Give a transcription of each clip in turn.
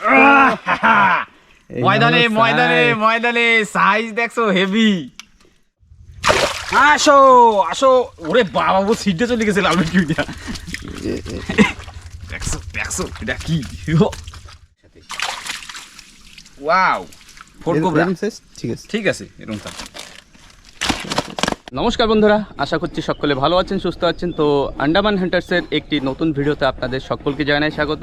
ময়দানে ময়দানে ময়দানে সাইজ দেখছ হেভি আসো আসো। ওরে বাবা ও সিটে চলে গেছে লাল কি দেখছ দেখছ এটা কি? ওয়াও ফোর কোবরা ঠিক আছে। ঠিক আছে এরকম থাক নমস্কার বন্ধুরা, আশা করছি সকলে ভালো আছেন, সুস্থ আছেন। তো আন্ডামান হান্টার্সের একটি নতুন ভিডিওতে আপনাদের সকলকে জানাই স্বাগত।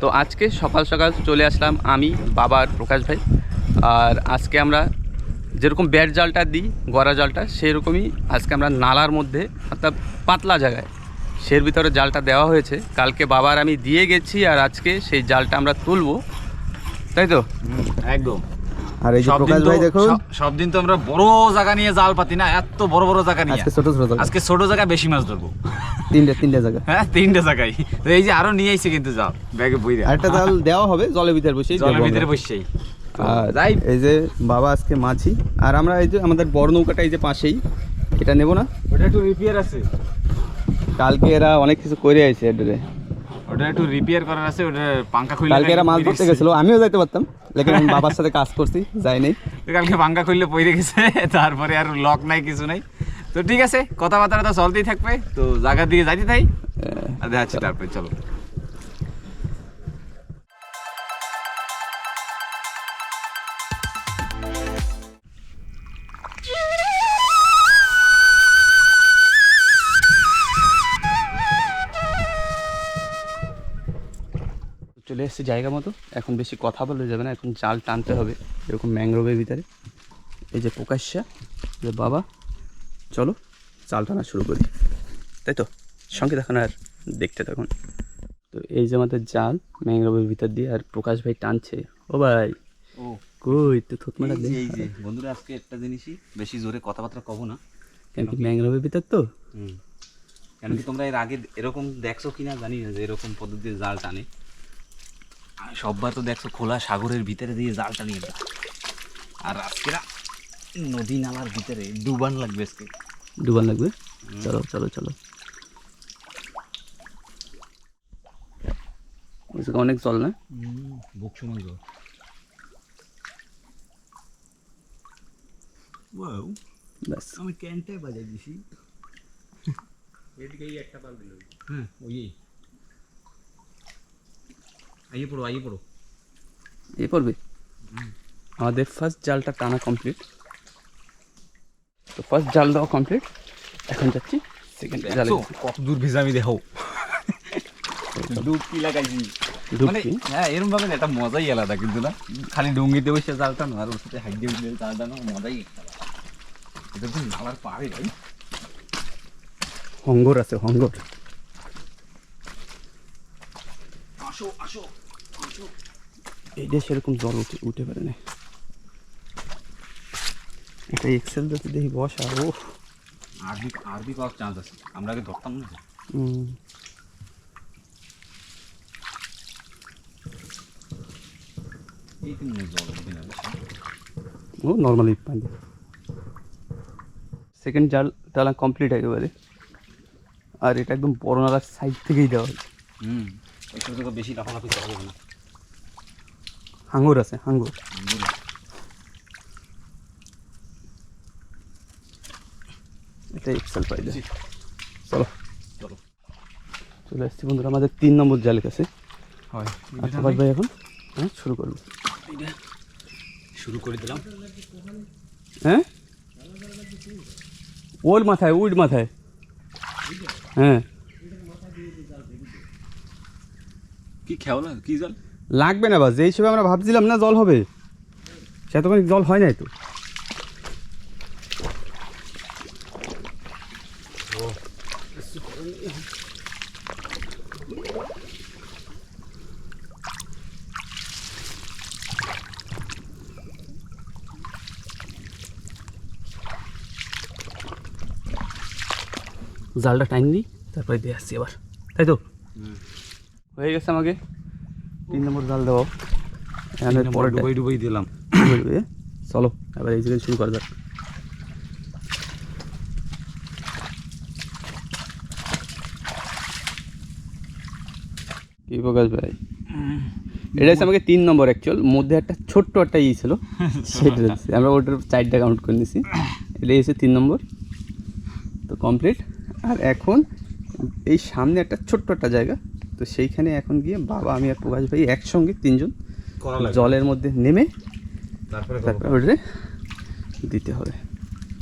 তো আজকে সকাল সকাল চলে আসলাম আমি বাবার প্রকাশ ভাই। আর আজকে আমরা যেরকম ব্যাট জালটা দিই, গড়া জালটা, সেরকমই আজকে আমরা নালার মধ্যে, অর্থাৎ পাতলা জায়গায়, সের ভিতরে জালটা দেওয়া হয়েছে। কালকে বাবার আমি দিয়ে গেছি আর আজকে সেই জালটা আমরা তুলবো। তাই তো? একদম। আর এই যে প্রকাশ ভাই দেখুন। সব- দিন তো আমরা বড় জায়গা নিয়ে জাল পাতি না এত বড় বড় জায়গা নিয়ে। আজকে ছোট ছোট জায়গা। আজকে ছোট জায়গায় বেশি মাছ ধরবো। তিনটে তিনটে জায়গা। হ্যাঁ তিনটে জায়গায়। তো এই যে আরও নিয়ে আইছে কিন্তু যাও ব্যাগে বই আরেকটা জাল দেওয়া হবে জলের ভিতরে বসেই জলের ভিতরে আর যাই। এই যে বাবা আজকে মাছি। আর আমরা এই যে আমাদের বড় নৌকাটা এই যে পাশেই এটা নেব না? ওটা একটু রিপেয়ার আছে। কালকে এরা অনেক কিছু করে আছে এটারে ওটা একটু রিপেয়ার করার আছে ওটা পাঙ্কা খুললে কালকে এরা মাছ ধরতে গেছে। গেছিল আমিও যাইতে পারতাম লেকিন আমি বাবার সাথে কাজ করছি যাই নাই। কালকে পাঙ্কা খুললে পইরে গেছে তারপরে আর লক নাই কিছু নাই। তো ঠিক আছে কথাবার্তা তো চলতেই থাকবে তো জায়গা দিয়ে যাইতে তাই। আচ্ছা দেখাচ্ছি তারপরে চলো। চলে এসেছি জায়গা মতো। এখন বেশি কথা বলে যাবে না এখন জাল টানতে হবে এরকম ম্যাংগ্রোভের ভিতরে। এই যে প্রকাশ্যা যে বাবা চলো জাল টানা শুরু করি। তাই তো? সঙ্গে দেখুন আর দেখতে থাকুন তো এই যে আমাদের জাল ম্যাংগ্রোভের ভিতর দিয়ে আর প্রকাশ ভাই টানছে। ও ভাই ও। কই তো থতমাটা দে এই যে বন্ধুরা আজকে একটা জিনিসই বেশি জোরে কথাবার্তা কব না। কেন কি ম্যাংগ্রোভের ভিতর তো? কেন কি তোমরা এর আগে এরকম দেখছ কিনা জানি না যে এরকম পদ্ধতিতে জাল টানে। সববার তো দেখছ খোলা সাগরের ভিতরে দিয়ে জাল টানিয়ে দেয় আর আজকে না নদী নালার ভিতরে ডুবান লাগবে আজকে। ডুবান লাগবে? চলো চলো চলো। অনেক জল না? বুক সমান জল। আমি ক্যানটাই বাজাই দিছি। এদিকেই একটা পাল দিল হ্যাঁ ওই আইয়ে পড়ো আইয়ে পড়ো। এ পড়বে? আমাদের ফার্স্ট জালটা টানা কমপ্লিট তো ফার্স্ট জাল দেওয়া কমপ্লিট এখন যাচ্ছি সেকেন্ড জালে। কত দূর ভিজা আমি দেখো। ডুবকি লাগাইছি। মানে হ্যাঁ এরকম ভাবে না, একটা মজাই আলাদা কিন্তু না। খালি ডুঙ্গিতে বসে জালটা না আর ওর সাথে হাইট দিয়ে উঠলে জালটা না মজাই একটা এটা তো নালার পাড়ে ভাই। হঙ্গর আছে হঙ্গর আসো আসো এই দেশে এরকম জল উঠে উঠে পারে না। এটা এক্সেল যদি দেখি বসা ও আরবি আরবি পাওয়ার চান্স আছে। আমরা আগে ধরতাম না ও নর্মালি পানি সেকেন্ড জাল টালা কমপ্লিট একেবারে। আর এটা একদম বড় নালার সাইড থেকেই দেওয়া হয়েছে। হুম। বেশি লাফালাফি করা যাবে না। হাঙ্গর আছে হাঙ্গর এটা এক্সেল পাই চলো। চলো। চলে আসছি বন্ধুরা আমাদের তিন নম্বর জালের কাছে। হয় ভাই ভাই এখন? শুরু করব। শুরু করে দিলাম। হ্যাঁ? ওর মাথায় উইড মাথায়। হ্যাঁ। কি খেওলা কি জল? লাগবে না বা যে হিসেবে আমরা ভাবছিলাম না জল হবে। সে সেতক্ষণ জল হয় নাই তো। জালটা টাইম দিই তারপরে দিয়ে আসছি আবার তাই তো? হয়ে গেছে আমাকে। তিন নম্বর জাল দেওয়া পরে ডুবাই ডুবাই দিলাম। চলো এবার এই জায়গায় শুরু করা যাক। কি প্রকাশ ভাই? এটা হচ্ছে আমাকে তিন নম্বর অ্যাকচুয়াল মধ্যে একটা ছোট্ট একটা ই ছিল। সেটা হচ্ছে আমরা ওটার চারটা কাউন্ট করে নিয়েছি এটাই হচ্ছে তিন নম্বর। তো কমপ্লিট আর এখন এই সামনে একটা ছোট্ট একটা জায়গা। তো সেইখানে এখন গিয়ে বাবা আমি আর প্রকাশ ভাই একসঙ্গে তিনজন জলের মধ্যে নেমে তারপরে তারপরে ওটা দিতে হবে।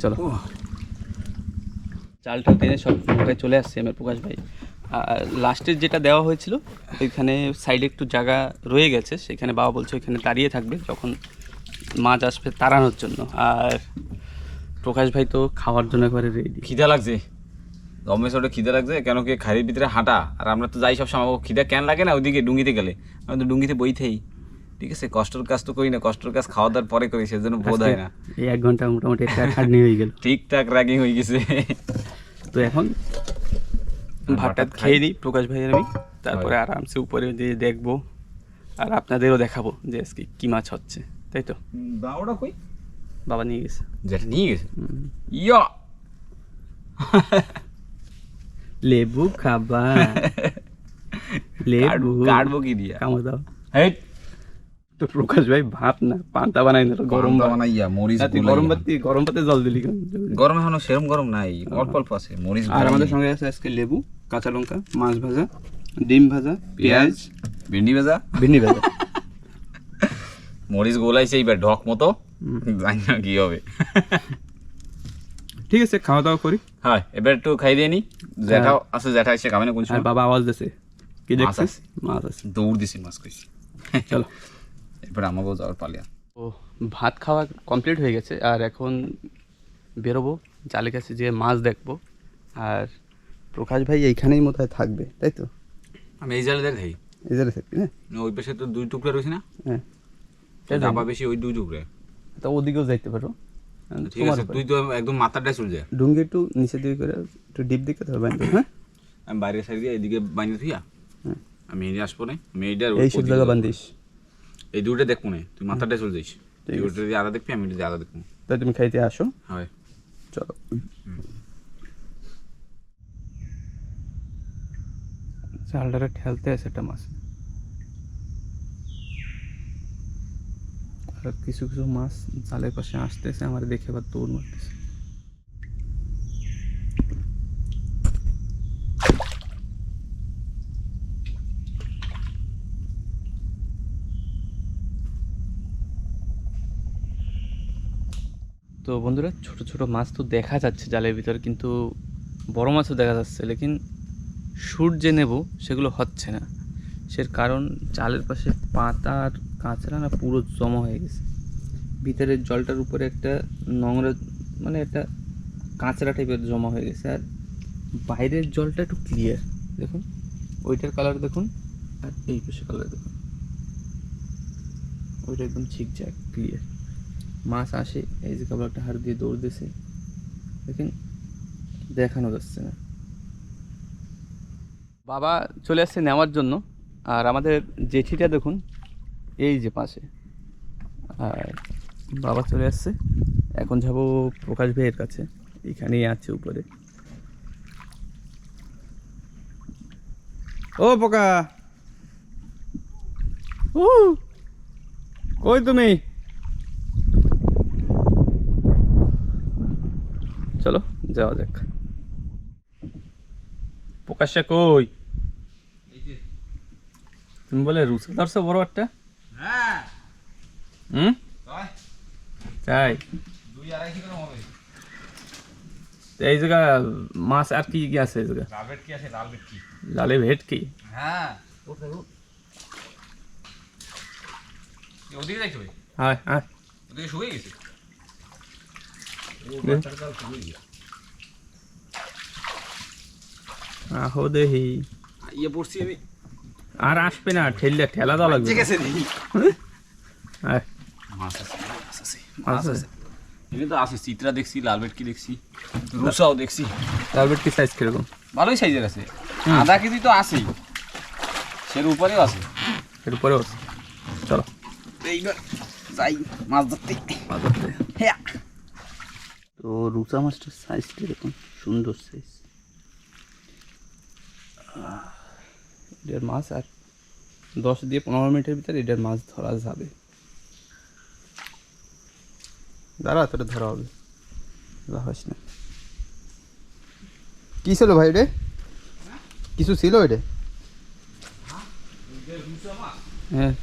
চলো। চালটা টেনে সব প্রায় চলে আসছে আমার প্রকাশ ভাই। আর লাস্টের যেটা দেওয়া হয়েছিল ওইখানে সাইডে একটু জায়গা রয়ে গেছে সেখানে বাবা বলছে ওইখানে দাঁড়িয়ে থাকবে যখন মাছ আসবে তাড়ানোর জন্য। আর প্রকাশ ভাই তো খাওয়ার জন্য একবারে রেডি খিদা লাগছে? রমেশ ওটা খিদা লাগছে কেন কি খাড়ির ভিতরে হাঁটা? আর আমরা তো যাই সব সময় খিদে কেন লাগে না ওইদিকে ডুঙ্গিতে গেলে? আমি তো ডুঙ্গিতে বইতেই। ঠিক আছে কষ্টের কাজ তো করি না কষ্টের কাজ খাওয়া দাওয়ার পরে করি সেজন্য বোধ হয় না। এই এক ঘণ্টা মোটামুটি একটা খাটনি হয়ে গেল। ঠিকঠাক র্যাগিং হয়ে গেছে। তো এখন ভাতটা খেয়ে নিই প্রকাশ ভাইয়ের আমি। তারপরে আরামসে উপরে দিয়ে দেখব আর আপনাদেরও দেখাবো যে আজকে কী মাছ হচ্ছে তাই তো? দাওটা কই? বাবা নিয়ে গেছে। যেটা নিয়ে গেছে। ইয়া! লেবু খাবা লেবু। কাটবো কি দিয়া? কামড় দাও। হেট তো প্রকাশ ভাই ভাত না পান্তা বানাই না গরম বানাইয়া মরিচ গরম দিয়ে- গরম ভাতে জল দিলি কেন? গরম এখনও সেরম গরম নাই অল্প অল্প আছে মরিচ আর আমাদের সঙ্গে আছে আজকে লেবু কাঁচা লঙ্কা মাছ ভাজা ডিম ভাজা পেঁয়াজ ভেন্ডি ভাজা। ভিন্ডি ভাজা। মরিচ গোলাইছে এইবার ঢক মতো। জানি না কি হবে। ঠিক আছে খাওয়া দাওয়া করি। হ্যাঁ এবার একটু খাই দিয়ে নি। জ্যাঠাও আছে জ্যাঠা এসে খাবে না কোন সময় বাবা আওয়াজ দিছে। কি মাছ দেখছিস? মাছ আছে। দৌড় দিছি মাছ কইছি। চলো। এরপর আমাকেও যাওয়ার পালিয়া ও ভাত খাওয়া কমপ্লিট হয়ে গেছে আর এখন বেরোবো জালের কাছে যেয়ে মাছ দেখব। আর প্রকাশ ভাই এইখানেই মতো থাকবে তাই তো? আমি এই জালে দেখাই। এই জালে থাকবি না ওই পাশে তো দুই টুকরা রয়েছে না? হ্যাঁ। বেশি ওই দুই টুকরা তা ওদিকেও যাইতে পারো। ঠিক আছে তুই তো একদম মাথাটাই চলে যায় ডুঙ্গি একটু নিচে দিকে করে একটু ডিপ দিকে তো হবে হ্যাঁ? আমি বাইরের সাইড দিয়ে এদিকে বাইরে থুইয়া আমি এনে আসব না আমি এই সব জায়গা বান্ধিস। এই দুটো দেখব না তুই মাথাটাই চলে যাইস তুই ঠিক ওটা দিয়ে আলাদা দেখবি আমি এটা দিয়ে আলাদা দেখব। তাই তুমি খাইতে আসো। হয়। চলো। চালটারে ঠেলতে আছে একটা মাছ। আর কিছু কিছু মাছ জালের পাশে আসতেছে, আমার দেখে আবার দৌড় মারতেছে। তো বন্ধুরা, ছোট ছোট মাছ তো দেখা যাচ্ছে জালের ভিতরে, কিন্তু বড় মাছও দেখা যাচ্ছে, লেকিন শুট যে নেব সেগুলো হচ্ছে না। সের কারণ জালের পাশে পাতা আর কাঁচরা না পুরো জমা হয়ে গেছে। ভিতরের জলটার উপরে একটা নোংরা মানে একটা কাঁচরা টাইপের জমা হয়ে গেছে। আর বাইরের জলটা একটু ক্লিয়ার দেখুন। ওইটার কালার দেখুন, আর এই পাশে কালার দেখুন। ওইটা একদম ঠিকঠাক ক্লিয়ার মাছ আসে, এই যে কেবল একটা হাড় দিয়ে দৌড় দিছে। দেখেন, দেখানো যাচ্ছে না। বাবা চলে আসছে নেওয়ার জন্য। আর আমাদের জেঠিটা দেখুন এই যে পাশে। আর বাবা চলে আসছে। এখন যাব প্রকাশ ভাইয়ের কাছে। এখানেই আছে উপরে। ও পোকা! ও কই তুমি? চলো, যাওয়া যাক। প্রকাশ্যে কই? তুমি বলে রুসে ধরছো বড় একটা? হুম? তাই। দুই আড়াই কিলো হবে? তো এই জায়গা মাছ আর কি কি আছে এই জায়গা? লাল ভেটকি আছে লাল ভেটকি। লালে ভেটকি? হ্যাঁ। ওদিকে যাইতে হবে? হ্যাঁ হ্যাঁ ওদিকে শুয়ে গেছে? আহো দেহি। ইয়ে পড়ছি আমি। আর আসবে না ঠেললে ঠেলা দেওয়া লাগবে। ঠিক আছে দেখি। হ্যাঁ। মাছ আছে মাছ আছে মাছ আছে। এখানে তো আছে চিত্রা দেখছি লাল ভেটকি দেখছি রুসাও দেখছি। লাল ভেটকি সাইজ কীরকম? ভালোই সাইজের আছে। হুম। আধা কেজি তো আছেই। সের উপরেও আছে। এর উপরেও আছে। চলো। এইবার যাই মাছ ধরতে। মাছ ধরতে। হ্যাঁ। তো রুচা মাছটার সাইজ কীরকম? সুন্দর সাইজ এটার মাছ আর দশ দিয়ে পনেরো মিনিটের ভিতরে এটার মাছ ধরা যাবে। দাঁড়া তোটা ধরা হবে। রাখাস না। কি ছিল ভাই রে? কিছু ছিল এটা হ্যাঁ।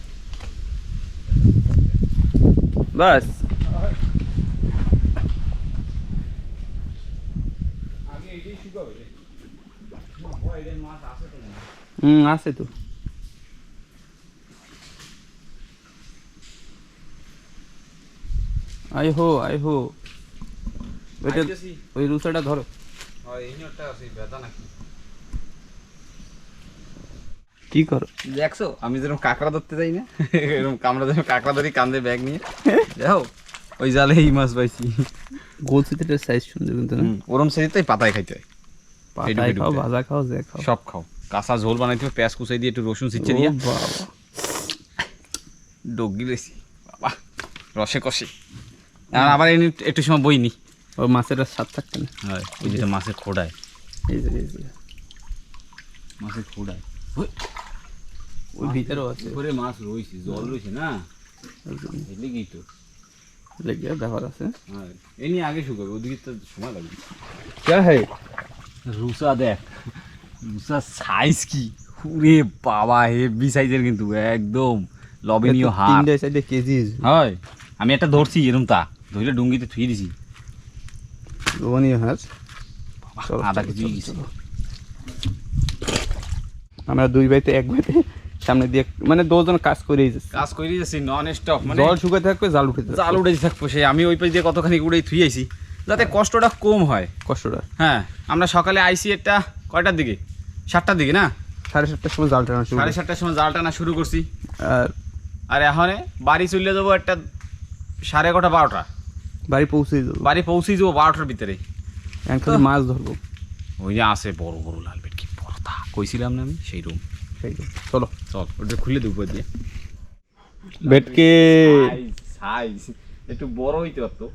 বাস। হুম আছে তো। আই হো আই হো। ওইটা ওই রুসাটা ধরো। কি করো? দেখছ? আমি যেরকম কাঁকড়া ধরতে যাই না এরকম কামড়া যেরকম কাঁকড়া ধরি কান্দে ব্যাগ নিয়ে। দেখো ওই জালে এই মাছ পাইছি। গোল সাইজ সুন্দর কিন্তু না? ওরম পাতায় খাইতে হয়। পাতায় খাও ভাজা খাও যে খাও। সব খাও। কাঁচা ঝোল বানাইতে হবে পেঁয়াজ কুচাই দিয়ে একটু রসুন ছিচ্ছে দিয়ে। ডগি লেছি বাবা রসে কষে। আর আবার এনে একটু সময় বইনি। ও মাছের আর স্বাদ থাকবে না। হয় ওই যেটা মাছের খোড়ায়। মাছের খোড়ায়। ওই ভিতরেও আছে। করে মাছ রয়েছে জল রয়েছে না? কি তো। লেগে ব্যাপার আছে। হ্যাঁ এ নিয়ে আগে শুকাবে ওদিকে তো সময় লাগবে কে হে রুসা দেখ। সাইজ কি? পুরে বাবা হেভি সাইজের কিন্তু একদম লবণীয় হাত। তিনটে সাইডে কেজি। হয় আমি একটা ধরছি এরম তা। ধরলে ডুঙ্গিতে থুই দিছি। আধা কেজি আমরা দুই ভাইতে এক ভাইতে সামনে দিয়ে মানে দুজন কাজ করেই যাচ্ছে। কাজ করে যাচ্ছি নন স্টপ মানে জল শুকাতে থাকবে জাল উঠে জাল উড়ে থাকব সে। আমি ওই পাশ দিয়ে কতখানি উড়েই থুই আইছি। যাতে কষ্টটা কম হয়। কষ্টটা। হ্যাঁ আমরা সকালে আইসি একটা কয়টার দিকে? সাতটার দিকে না? সাড়ে সাতটার সময় জাল টানা শুরু সাড়ে সাতটার সময় জাল টানা শুরু করছি। আর আর এখন বাড়ি চলে যাব একটা সাড়ে এগারোটা বারোটা। বাড়ি পৌঁছে যাব। বাড়ি পৌঁছেই যাব বারোটার ভিতরে। এখন মাছ ধরবো। ওই যে আছে বড় বড় লাল বেট কি বড় কইছিলাম না আমি? সেই রুম। সেই তো। চলো। চল ওটা খুলে দেবো দিয়ে। বেটকে সাইজ একটু বড় হইতে পারতো।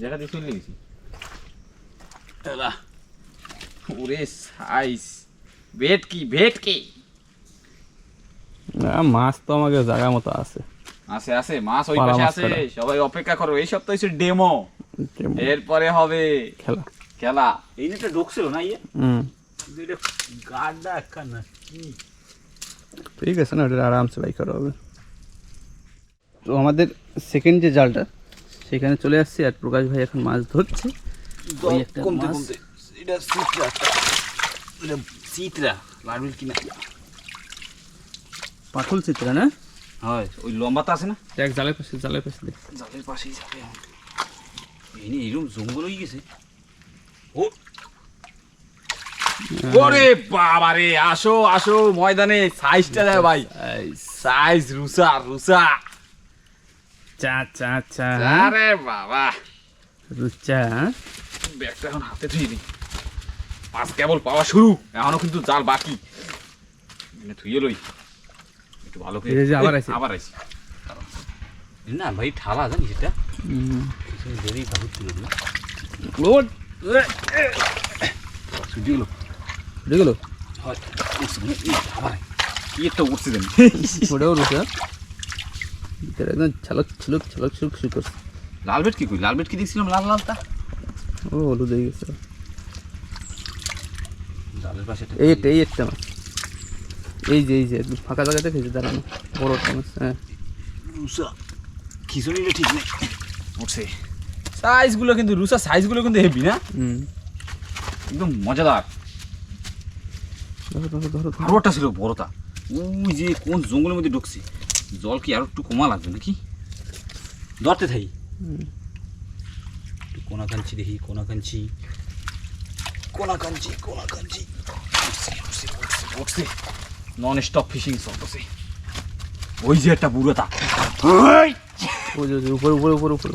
জায়গা দিয়ে চলে গেছি ওরে সাইজ ভেট কি ভেট কি না, মাছ তো আমাকে জায়গা মতো আছে। আছে আছে মাছ ওই পাশে আছে। সবাই অপেক্ষা করো এই সপ্তাহ হচ্ছে ডেমো এরপরে হবে খেলা। খেলা। এই নেটটা ঢুকছিল না ইয়ে? হুম। এটা গাড্ডা একটা না কি? ঠিক আছে না ওটা আরামসে বাই করা হবে। তো আমাদের সেকেন্ড যে জালটা সেখানে চলে আসছি আর প্রকাশ ভাই এখন মাছ ধরছে। কমতে। কমতে। এটা সিটরা এটা সিটরা লাডুল কিনা পাথল চিত্রা না? হয় ওই লম্বাটা আছে না? দেখ জালের পাশে জালের পাশে জালের পাশেই যাবে। এই নিয়ে এরকম জঙ্গল হয়ে গেছে। ও! ওরে বাবা রে আসো আসো ময়দানে। সাইজটা দেয় ভাই। সাইজ রুসা রুসা। চা চা চা। আরে বাবা। রুচা ব্যাগটা এখন হাতে ধুয়ে নি মাছ কেবল পাওয়া শুরু এখনও কিন্তু জাল বাকি। এনে ধুয়ে লই। একটু ভালো করে এই আবার আইছে। আবার আইছে। না ভাই ঠালা জানিস এটা? হুম। দেরি বহুত ছিল না লোড ছুটি গেলো উঠে গেল? হয় উঠছে এই আবার কি একটা উঠছে ওটাও একদম ছালক ছুলক ছালক ছুলক শুরু করছে লাল বেট কি কই? লাল বেট কি দেখছিলাম লাল লালটা? ও হলুদ হয়ে গেছে। এই একটা এই একটা মাছ। এই যে এই যে একদম ফাঁকা জায়গাতে খেয়েছে দাঁড়ানো। বড় একটা মাছ হ্যাঁ। খিচুড়িটা ঠিক নেই। উঠছে। সাইজগুলো কিন্তু রুসা সাইজগুলো কিন্তু হেভি না? একদম মজাদার। আরও একটা ছিল বড়টা। ওই যে কোন জঙ্গলের মধ্যে ঢুকছে। জল কি আরও একটু কমা লাগবে নাকি? ধরতে থাই। হুম। কোনা কাঞ্চি দেখি কোনা কাঞ্চি। কোনা কাঞ্চি কাঞ্চি নন স্টপ ফিশিং চলতেছে ওই যে একটা বুড়োটা উপরে উপরে উপরে উপরে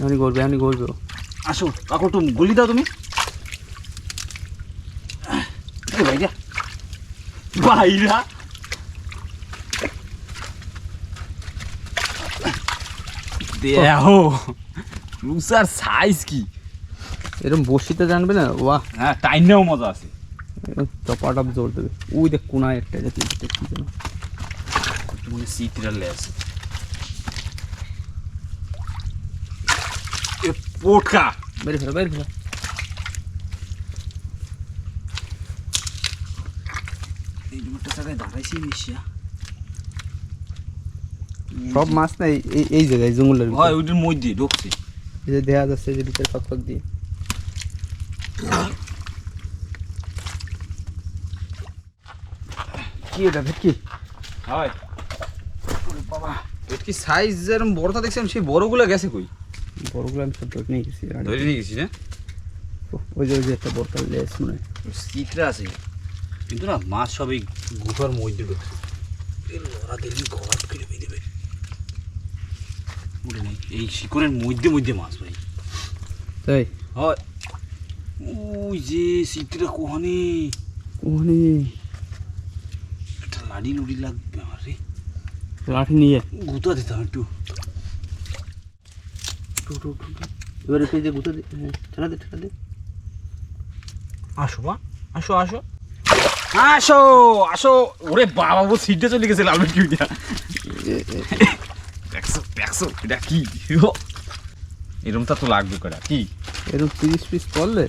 এমনি করবে এমনি করবে আসো কাকু গলি দাও তুমি এই ভাইরা সাইজ কি এরকম বসিতে জানবে না? বাহ হ্যাঁ টাইনেও মজা আছে। চপাটা জোর দেবে। ওই দেখ কোনায় একটা এটা কি যেন। মনে সিটিরাল লেস এ পোটকা বের ফেলো বের ফেলো এই দুটো জায়গায় দাঁড়াইছি মিশিয়া। সব মাছ না এই- এই এই জায়গায় জঙ্গলের হয় ওইটার মধ্যে ঢুকছে। এই যে দেখা যাচ্ছে যে ভিতরে ফাঁক ফাঁক দিয়ে। কি এটা ভেটকি? হয় বাবা। ভেটকি সাইজ যেরকম বড়টা দেখছিলাম সেই বড়গুলো গেছে কই? বড়গুলো আমি সব ধরে নিয়ে গেছি ধরে নিয়ে গেছি না ওই যে ওই যে একটা বড়টা লেস মনে হয়। সিটরা আছে। কিন্তু না মাছ সব এই গুহার মধ্যে ঢুকছে এই লড়া দিলি ঘর করে বেঁধে দেবে এই শিকড়ের মধ্যে মধ্যে মাছ ভাই। তাই? হয়। ওই যে সিটটা কোহানে। ওখানে একটা লাড়ি লুড়ি লাগবে আমার রে। লাঠি নিয়ে। গুতা দিতাম একটু। এবারে তুই যে গুঁতো দে হ্যাঁ ঠেলা দে ঠেলা দে। আসো বা আসো আসো। আসো আসো। ওরে বাবা ও সিটটা চলে গেছে লাল কি দেখছ দেখছ এটা কি? এরকম তো লাগবে করা কি? এরকম তিরিশ পিস পড়লে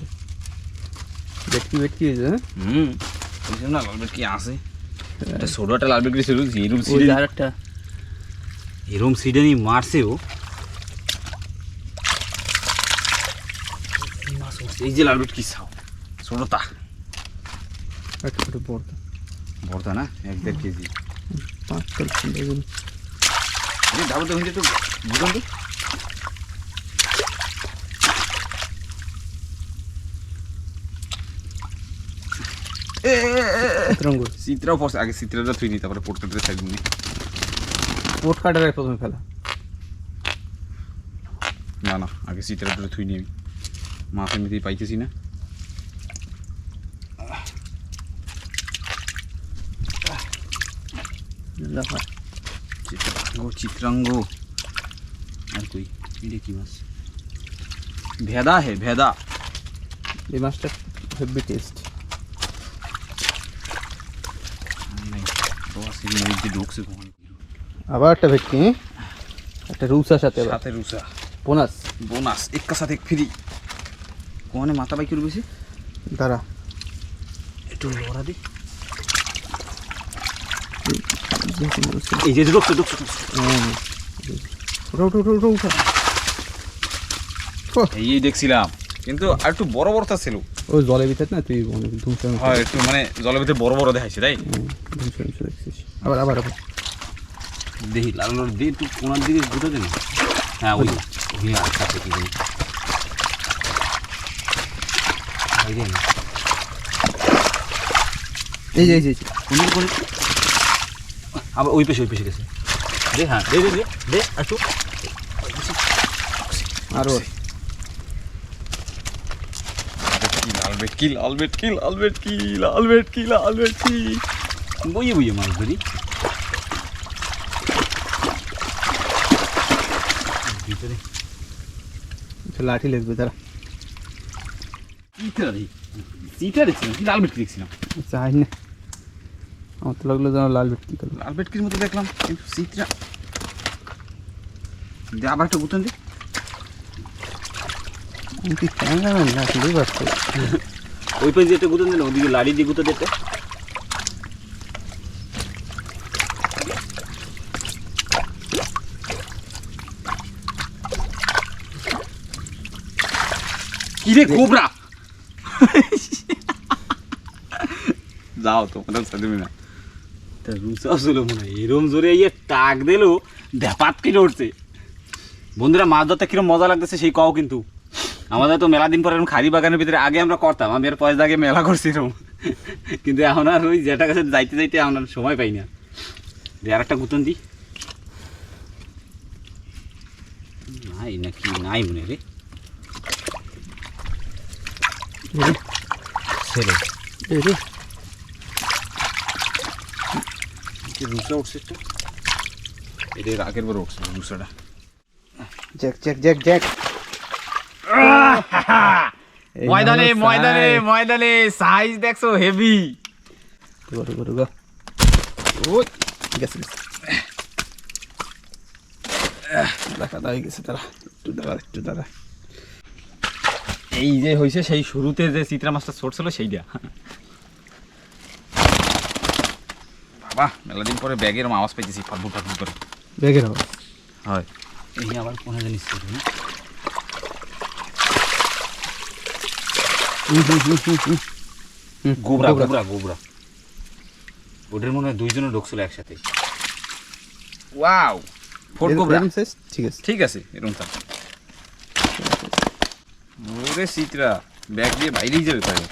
ভেটকি ভেটকি হয়েছে হ্যাঁ? হুম না লাল কি আছে? এটা ছোটটা লাল বেগুনি ছিল এরকম সিডে যে আরেকটা। এরকম সিডে নিয়ে মারছে ও। এই যে লাল বেট কি ছাও ছোটটা। একটা ছোটো বড়টা। বড়টা না? এক দেড় কেজি। পাঁচ বেগুন ডাবল তো হিন্দে তো। তো রঙ চিত্রাও পড়ছে আগে চিত্রাটা তুই নি তারপরে পোটকাটা সাইড নি। পোট কাটারে প্রথমে ফেলা। না না আগে চিত্রাটা তুই নিবি মাছ এমনিতেই পাইতেছি না। চিত্রাঙ্গ চিত্রাঙ্গ আর কই? এটা কি মাছ? ভেদা হে ভেদা। এই মাছটা হেভি টেস্ট মধ্যে ঢুকছে কখন আবার একটা ভেটকি? একটা রুসার সাথে সাথে রুসা বোনাস। বোনাস এক্কা সাথে এক ফ্রি। কোনে মাথা বাইক রুবেছে দাঁড়া। একটু লড়া দি। এই যে ঢুকছে ঢুকছে এই দেখছিলাম। কিন্তু আর একটু বড় বড় তা ছিল। ওই জলের ভিতরে না তুই অনেক ধুমসে হয় একটু মানে জলের ভিতরে বড় বড় দেখাইছে তাই? আবার আবার আবার। দেখি লাল দিয়ে একটু কোনার দিকে ঘুরে দেন হ্যাঁ ওই ওই আচ্ছা কি জানি এই যে, এই যে এই যে। কোন কোন আবার ওই পেশে ওই পেশে গেছে। দে হ্যাঁ দে দে দে দে একটু। আর ওর লালবেট কি লালবেট কি লালবেট কি লালবেট কি লালবেট কি? বইয়ে বইয়ে মাছ ধরি। ভিতরে। লাঠি লাগবে দাঁড়া। চিটারি? চিটারি ছিল কি লালবেট কি দেখছিলাম? চাই না। আমার তো লাগল যেন লাল ভেটকি করল লালবেটকির মতো দেখলাম কিন্তু চিত্রা। দে আবার একটা গুতন ওই পাশে একটা গুতন দে ওদিকে লাড়ি দিয়ে গুতো দিতে কিরে কোবরা? যাও তো ওটা সাথে না। তা রুচা ছিল মনে হয়। এরম জোরে ইয়ে টাক দিলো ধ্যাপাত কিনে উঠছে। বন্ধুরা মাছ ধরতে কিরম মজা লাগতেছে সেই কও কিন্তু। আমাদের তো মেলা দিন পর এরকম খালি বাগানের ভিতরে আগে আমরা করতাম আমি আর পয়সা আগে মেলা করছি এরকম। কিন্তু এখন আর ওই যেটা কাছে যাইতে যাইতে এখন আর সময় পাই না। আর একটা গুতন দি। নাই নাকি নাই মনে রে। ছেলে রুসা উঠছে একটা এদের আগের বার উঠছে রুসাটা জ্যাক জ্যাক জ্যাক জ্যাক ময়দানে ময়দানে ময়দানে সাইজ দেখছ হেভি রুগো, রুগো, রুগো। ওই, গেছে, গেছে। দেখা দাঁড়িয়ে গেছে তারা একটু দাঁড়া একটু দাঁড়া এই যে হয়েছে সেই শুরুতে যে চিত্রা মাছটা ছড়ছিল সেইটা। বাবা মেলা দিন পরে ব্যাগের আওয়াজ পাইতেছি ফাটবুট ফাটবুট করে। বেগের হবে হয়। এই আবার কোন জিনিস গোবরা গোবরা। গোবরা মনে হয় দুইজনে ঢুকছিল একসাথে। ওয়াও! ফোর এরকম- গোবরা। ঠিক আছে। ঠিক আছে এরকম থাক। ওরে চিত্রা ব্যাগ দিয়ে বাইরেই যাবে তাই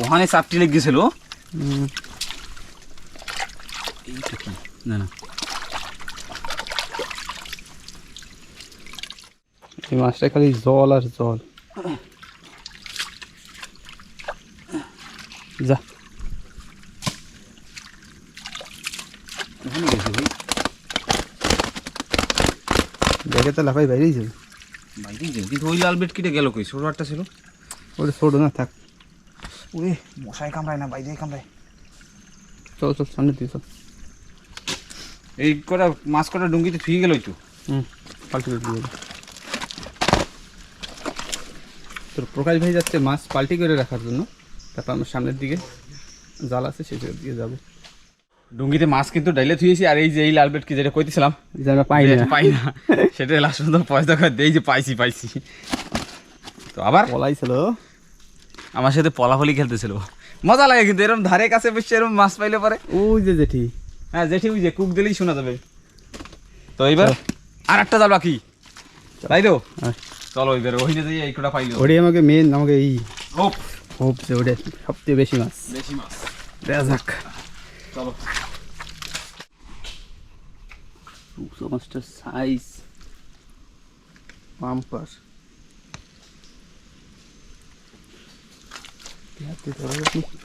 ওখানে চাপটি লেগে গেছিল এইটা কি? না না। এই মাছটা খালি জল আর জল। যা ওখানে গেছে ভাই দেখে তো লাফাই বাইরেই কিন্তু ওই লাল গেল কই? ছোট একটা ছিল। ছোটো না থাক। ওরে মশাই কামড়ায় না বাইরে কামড়ায়। চল চল সামনে দিয়ে চল। এই কটা মাছ কটা ডুঙ্গিতে গেল তো। হুম পাল্টি করে দিয়ে তোর প্রকাশ ভাই যাচ্ছে মাছ পাল্টি করে রাখার জন্য। তারপর আমার সামনের দিকে জাল আছে সেই দিকে যাব। ডুঙ্গিতে মাছ কিন্তু ডাইলে থুয়েছি আর এই যে এই লাল বেড কি যেটা কইতেছিলাম যে আমরা পাই না। পাই না সেটা লাস্ট পর্যন্ত পয়সা করে দেই যে পাইছি পাইছি। তো আবার? পলাইছিল। আমার সাথে পলাফলি খেলতেছিল। মজা লাগে কিন্তু এরকম ধারে কাছে বসে এরকম মাছ পাইলে পরে। ওই যে জেঠি। হ্যাঁ জেঠি ওই যে কুক দিলেই শোনা যাবে। তো এইবার আর একটা জাল বাকি। তাই তো? হ্যাঁ। চলো এবার ওইনে দিয়ে এই কটা পাইলো। ওটাই আমাকে মেন আমাকে এই। হোপ। হোপ যে ওটা সবচেয়ে বেশি মাছ। বেশি মাছ। দেখা চলো রূপসা মাছটার সাইজ পাম্পার হাতে ধরা যাক নাকি?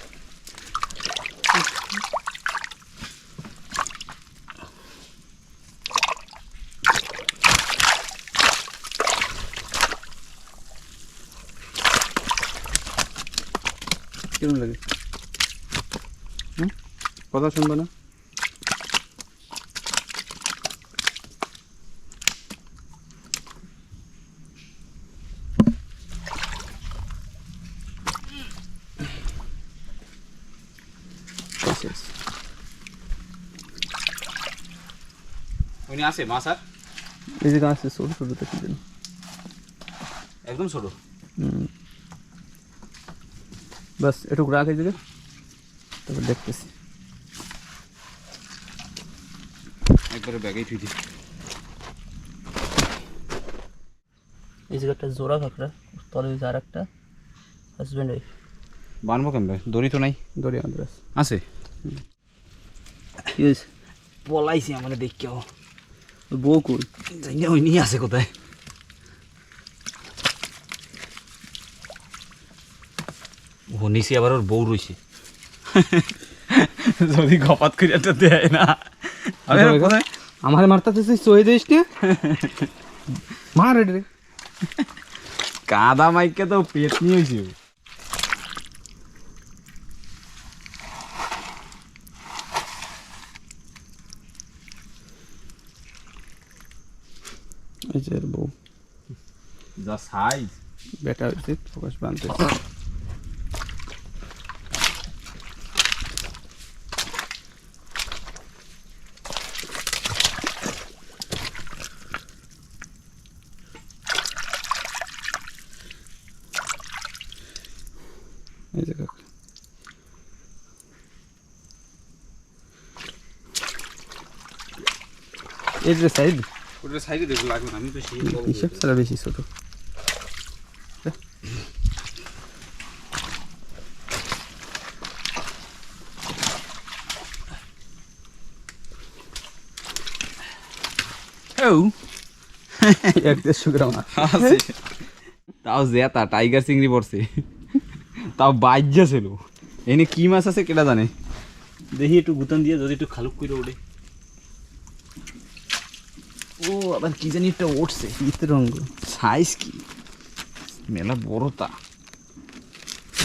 কেমন লাগে হুম কথা শুনব না? উনি আছে মাছ আর এই যে গাছ ছোট ছোট দেখি একদম ছোট? হুম। বাস এটুকু রাখ এই জায়গায়। তারপর দেখতেছি। একবারে ব্যাগেই থুই দিই। এই জায়গাটা জোড়া কাঁকড়া তলে ওই যে আর একটা হাজব্যান্ড ওয়াইফ বানবো কেমন? দড়ি তো নাই। দড়ি আমাদের আছে। আছে? কি হয়েছে? পলাইছি আমার দেখিও বউ কই? জানি ওই নিয়ে আছে কোথায়। ও নিচে আবার ওর বউ রয়েছে যদি গপাত করে একটা দেয় না। কোথায়? আমার মারতা তুই চয়ে দিস না। মার এটা রে কাদা মাইকে তো পেট নিয়ে হয়েছে। এই যে এর বউ। যা সাইজ বেটা হয়েছে প্রকাশ বানতে এই যে কাকা যে সাইড ওটা সাইডে দেখো লাগবে না আমি সেই হিসাব ছাড়া বেশি ছোট। এক দেড়শো গ্রাম আছে। তাও জেতা টাইগার চিংড়ি পড়ছে। তাও বাইজা ছিল। এনে কি মাছ আছে কেটা জানে? দেখি একটু গুতান দিয়ে যদি একটু খালুক করে ওঠে ও আবার কি জানি একটা উঠছে। চিত্রঙ্গ সাইজ কি? মেলা বড়টা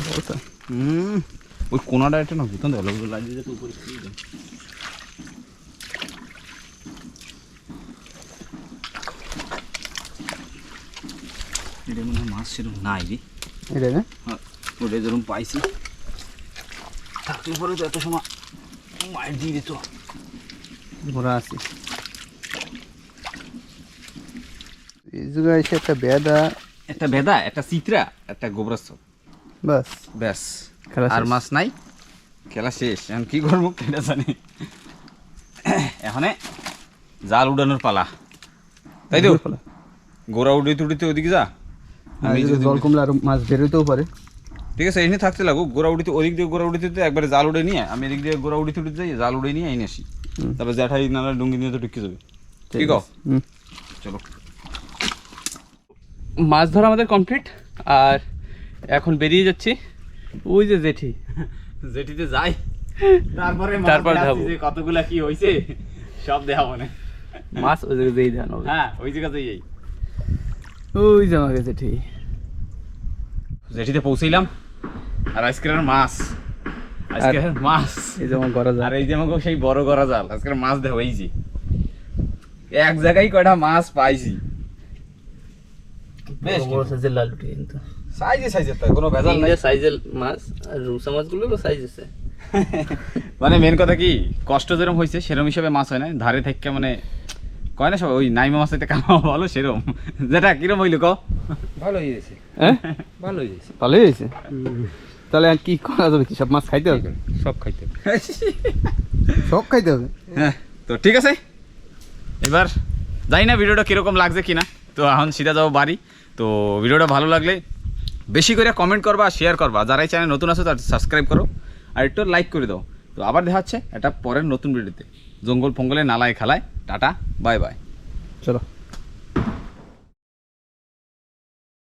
বড়টা হুম। ওই কোনাটা একটা না ভূতন দেওয়া লোকগুলো লাগিয়ে যেতে উপরে এটা মনে হয় মাছ সেরকম নাই রে। এটা না? হ্যাঁ, ওটা যেরকম পাইছি। থাকলে পরে তো এত সময় মায়ের দিয়ে দিত। ঘোরা আছে। এই জায়গায় এসে একটা বেদা। একটা বেদা একটা চিত্রা একটা গোবরাস্ত। বাস। ব্যাস। খেলা আর মাছ নাই খেলা শেষ। এখন কি করব কেটা জানে। এখানে জাল উড়ানোর পালা। তাই তো? ফেলা। গোড়া উড়িতে উড়িতে ওদিকে যা। জল কমলে আরও মাছ বেরোতেও পারে। ঠিক আছে এখানে থাকতে লাগো। গোড়া উড়িতে ওদিক দিয়ে গোড়া উড়িতে একবারে জাল উড়ে নিয়ে আমি এদিক দিয়ে গোড়া উড়িতে উড়িতে যাই জাল উড়ে নিয়ে এনে আসি। তারপর জ্যাঠাই নালা ডুঙ্গি নিয়ে তো ঢুকে যাবে। ঠিক ঠিক আছে। চলো। মাছ ধরা আমাদের কমপ্লিট আর এখন বেরিয়ে যাচ্ছি। ওই যে জেঠি। জেঠিতে যাই। তারপরে তারপর যাব। কতগুলা কি হইছে সব দেখাবো না। মাছ ওই জায়গায় যেই ধান হবে। হ্যাঁ ওই জায়গাতেই এই ওই যে আমাকে জেঠি। জেঠিতে পৌঁছইলাম। আর আজকের মাছ। আজকের মাছ। এই যেমন করা আর এই যে আমাকে সেই বড় করা জাল। আজকের মাছ দেখো এই যে। এক জায়গায় কয়টা মাছ পাইছি। বেশ বড় সাইজের লালুটি কিন্তু। সাইজে সাইজে তো কোনো ভেজাল নাই। সাইজের মাছ আর রুসা মাছগুলো সাইজ আছে। মানে মেন কথা কি কষ্ট যেরকম হয়েছে সেরকম হিসাবে মাছ হয় না। ধারে থেকে মানে কয় না সবাই ওই নাইমা মাছ থেকে কামা বলো সেরম। যেটা কিরম হইল কও? ভালো হয়েছে হ্যাঁ? ভালো হয়েছে ভালোই হয়েছে তাহলে আর কি করা যাবে কি? সব মাছ খাইতে হবে? সব খাইতে হবে। সব খাইতে হবে? হ্যাঁ তো ঠিক আছে। এবার জানি না ভিডিওটা কীরকম লাগছে কিনা। তো এখন সিধা যাব বাড়ি। তো ভিডিওটা ভালো লাগলে বেশি করে কমেন্ট করবা শেয়ার করবা। যারা এই চ্যানেল নতুন আছে, তার সাবস্ক্রাইব করো আর একটু লাইক করে দাও। তো আবার দেখা হচ্ছে এটা পরের নতুন ভিডিওতে জঙ্গল ফঙ্গলে নালায় খেলায় টাটা বাই বাই চলো।